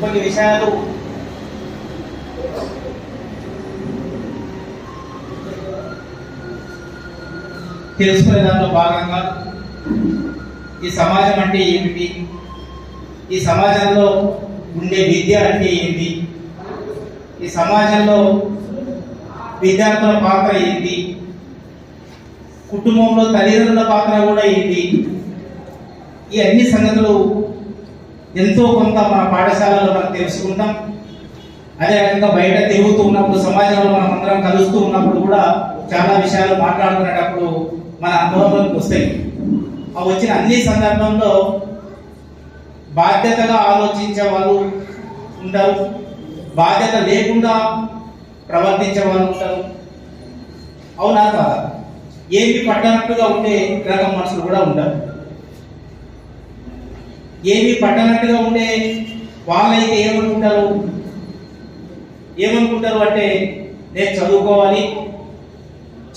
కొన్ని విషయాలు తెలుసుకునే దాంట్లో భాగంగా ఈ సమాజం అంటే ఏమిటి? ఈ సమాజంలో ఉండే విద్య అంటే ఏంటి ఈ సమాజంలో విద్యార్థుల పాత్ర ఏంటి? కుటుంబంలో తల్లిదండ్రుల పాత్ర కూడా ఏంటి? ఈ అన్ని సంగతులు ఎంతో కొంత మన పాఠశాలలో మనం తెలుసుకుంటాం. అదేవిధంగా బయట తిరుగుతూ ఉన్నప్పుడు సమాజంలో మనం అందరం కలుస్తూ ఉన్నప్పుడు కూడా చాలా విషయాలు మాట్లాడుకునేటప్పుడు మన అనుభవంలోకి వస్తాయి. ఆ వచ్చిన అన్ని సందర్భంలో బాధ్యతగా ఆలోచించే వాళ్ళు ఉంటారు. బాధ్యత లేకుండా ప్రవర్తించే వాళ్ళు ఉంటారు. అవునా కాదా? ఏమి పట్టనట్టుగా ఉండే రకం మనుషులు కూడా ఉంటారు. ఏమి పట్టనట్టుగా ఉండే వాళ్ళైతే ఏమనుకుంటారు? ఏమనుకుంటారు అంటే నేను చదువుకోవాలి.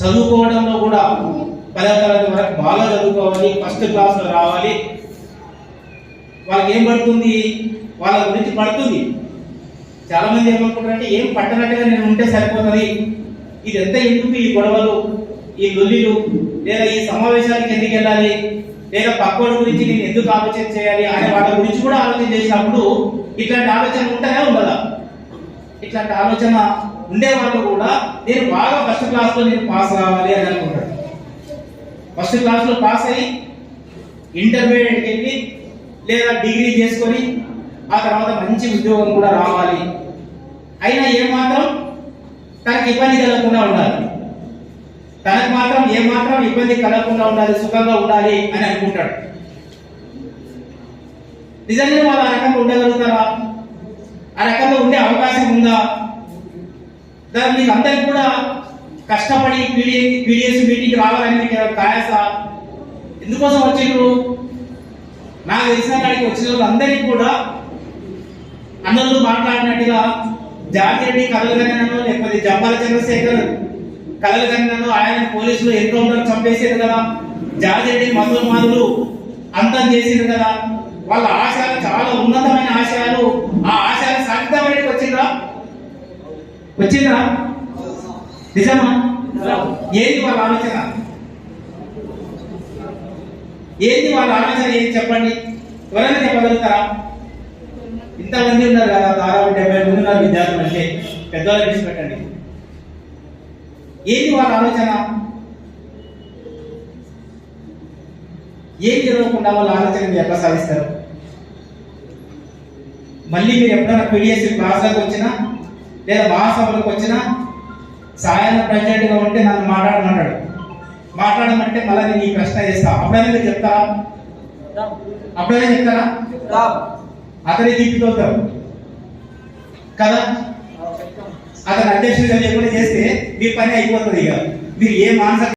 చదువుకోవడంలో కూడా పదో తరగతి వరకు బాగా చదువుకోవాలి. ఫస్ట్ క్లాస్లో రావాలి. వాళ్ళకి ఏం పడుతుంది? వాళ్ళ గురించి పడుతుంది. చాలామంది ఏమనుకుంటారంటే ఏం పట్టనట్టుగా నేను ఉంటే సరిపోతుంది? ఇది ఎంత ఎందుకు ఈ గొడవలు ఈ లొల్లిలు? లేదా ఈ సమావేశానికి ఎందుకు వెళ్ళాలి? లేదా పక్కోడి గురించి నేను ఎందుకు ఆలోచన చేయాలి అనే వాళ్ళ గురించి కూడా ఆలోచన చేసినప్పుడు ఇట్లాంటి ఆలోచన ఉంటేనే ఉండదా? ఇట్లాంటి ఆలోచన ఉండే వాళ్ళు కూడా నేను బాగా ఫస్ట్ క్లాస్లో నేను పాస్ కావాలి అని అనుకుంటాడు ఫస్ట్ క్లాస్లో పాస్ అయ్యి ఇంటర్మీడియట్కి వెళ్ళి లేదా డిగ్రీ చేసుకొని ఆ తర్వాత మంచి ఉద్యోగం కూడా రావాలి. అయినా ఏమాత్రం తనకి ఇబ్బంది కలగకుండా ఉండాలి. తనకు మాత్రం ఏ మాత్రం ఇబ్బంది కలగకుండా ఉండాలి సుఖంగా ఉండాలి అని అనుకుంటాడు. నిజంగా వాళ్ళు ఆ రకంగా ఉండగలుగుతారా? ఆ రకంగా ఉండే అవకాశం ఉందా? దాని మీకు అందరికి కూడా కష్టపడి పీడి పీడిఎస్ మీటింగ్ రావాలని మీకు కాయాస ఎందుకోసం వచ్చిండ్రు నాకు తెలిసిన కాడికి వచ్చిన వాళ్ళందరికీ కూడా అన్నలు మాట్లాడినట్టుగా జాతి రెడ్డి లేకపోతే జంబాల చంద్రశేఖర్ కలలు ఆయన పోలీసులు ఎన్కౌంటర్ చంపేసారు కదా. జాతి రెడ్డి మధుర మాదులు అంతం చేసిండ్రు కదా. వాళ్ళ ఆశయాలు చాలా ఉన్నతమైన ఆశయాలు ఆ ఆశయాలు సాధిద్దామని వచ్చిందా వచ్చిందా నిజమా? ఏంటి వాళ్ళ ఆలోచన? ఏంటి వాళ్ళ ఆలోచన? ఏంటి చెప్పండి? ఎవరైనా చెప్పగలుగుతారా? ఇంతమంది ఉన్నారు కదా దాదాపు డెబ్బై మంది ఉన్నారు విద్యార్థులు అంటే పెద్దవాళ్ళు పెట్టండి ఏంటి వాళ్ళ ఆలోచన? ఏం జరగకుండా వాళ్ళ ఆలోచన మీరు ఎట్లా సాధిస్తారు? మళ్ళీ మీరు ఎప్పుడైనా పీడిఎస్ క్లాసులకు వచ్చినా లేదా మహాసభలకు వచ్చినా సాయం ప్రెసిడెంట్గా ఉంటే నన్ను మాట్లాడమన్నాడు మాట్లాడమంటే మళ్ళీ నేను ఈ ప్రశ్న చేస్తా అప్పుడైనా మీరు చెప్తారా? అప్పుడైనా చెప్తారా? అతని తీపితోతారు కదా? అతను అధ్యక్షుడిగా లేకుండా చేస్తే మీ పని అయిపోతుంది ఇక. మీరు ఏ మానసిక